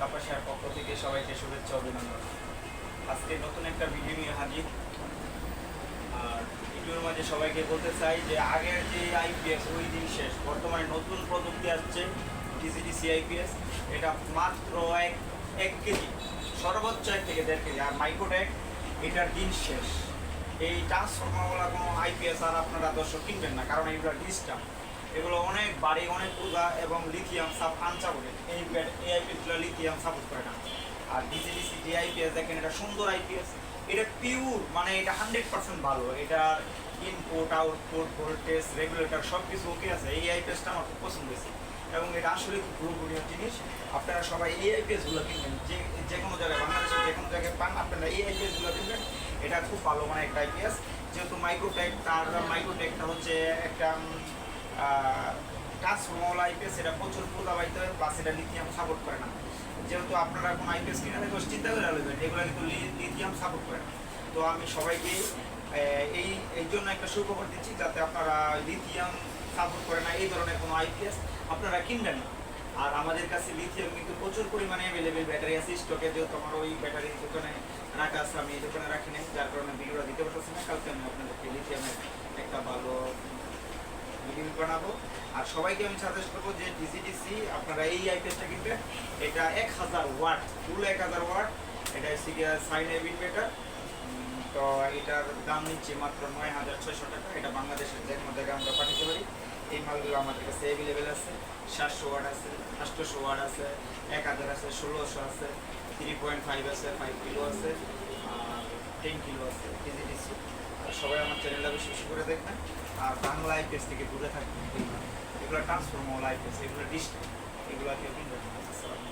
কাপাসিয়ার পক্ষ থেকে সবাইকে শুভেচ্ছা অভিনন্দন। আজকে নতুন একটা ভিডিও নিয়ে হাজির। আর ভিডিওর মাঝে সবাইকে বলতে চাই যে আগের যে আইপিএস ওই দিন শেষ। বর্তমানে নতুন প্রযুক্তি আসছে ডিসিডিসি আইপিএস এটা মাত্র এক এক কেজি, সর্বোচ্চ এক থেকে দেড় কেজি। আর মাইক্রোটেক এটার দিন শেষ। এই ট্রান্সফর্মারওয়ালা কোনো আইপিএস আর আপনারা দর্শক কিনবেন না, কারণ এগুলো ডিস্টার্ব এগুলো অনেক বাড়ি, অনেক উর্গা এবং লিথিয়াম সাপ আনসাপোর্টেড এই এই আইপিএসগুলো লিথিয়াম সাপোর্ট করে না। আর ডিসিডিসি যে আইপিএস দেখেন এটা সুন্দর আইপিএস এটা পিওর মানে এটা হান্ড্রেড পার্সেন্ট ভালো। এটার ইনপুট আউটপুট ভোল্টেজ রেগুলেটর সব কিছু ওকে আছে। এই আইপিএসটা আমার খুব পছন্দ হয়েছে। এবং এটা আসলে খুব গুরুত্বপূর্ণ জিনিস। আপনারা সবাই এই আইপিএসগুলো কিনবেন। যে যে কোনো জায়গায়, বাংলাদেশের যে কোনো জায়গায় পান, আপনারা এই আইপিএসগুলো কিনবেন। এটা খুব ভালো মানে একটা আইপিএস যেহেতু মাইক্রোটেক তার মাইক্রোটেকটা হচ্ছে একটা ট্রান্সফর্মাল আইপিএস এটা প্রচুর প্রদাবাহিত হয় প্লাস এটা লিথিয়াম সাপোর্ট করে না। যেহেতু আপনারা কোনো আইপিএস কিনে থাকবে চিন্তা করে আলবেন এগুলো কিন্তু লিথিয়াম সাপোর্ট করে না। তো আমি সবাইকে এই এই জন্য একটা সুখবর দিচ্ছি যাতে আপনারা লিথিয়াম সাপোর্ট করে না, এই ধরনের কোনো আইপিএস আপনারা কিনবেন না। আর আমাদের কাছে লিথিয়াম কিন্তু প্রচুর পরিমাণে অ্যাভেলেবেল ব্যাটারি আছে স্টকে যেহেতু আমার ওই ব্যাটারি দোকানে রাখা আছে, আমি এই দোকানে রাখি নাই, যার কারণে ভিডিওটা দিতে পারতেছি না, কালকে আমি আপনাদেরকে লিথিয়ামের ভিডিও বানাবো। আর সবাইকে আমি সাজেস্ট করব যে ডিসিডিসি আপনারা এই আইপিএসটা কিনবেন। এটা এক হাজার ওয়াট ফুল এক হাজার ওয়াট। এটা হচ্ছে গিয়ে সাইন তো এটার দাম নিচ্ছে মাত্র নয় হাজার ছয়শো টাকা। এটা বাংলাদেশের যে জায়গায় আমরা পাঠাতে পারি। এই মালগুলো আমাদের কাছে অ্যাভেলেবেল আছে। সাতশো ওয়াট আছে, আটশোশো ওয়াট আছে, এক হাজার আছে, ষোলোশো আছে থ্রি পয়েন্ট ফাইভ আছে ফাইভ কিলো আছে টেন কিলো আছে ডিসিডিসি সবাই আমার চ্যানেলটা বেশি বেশি করে দেখবেন। আর বাংলা পেজ থেকে দূরে থাকবেন। এগুলো ট্রান্সফর্মার লাইফ পেজ এগুলো ডিস্ট এগুলো কেউ আলাইকুম।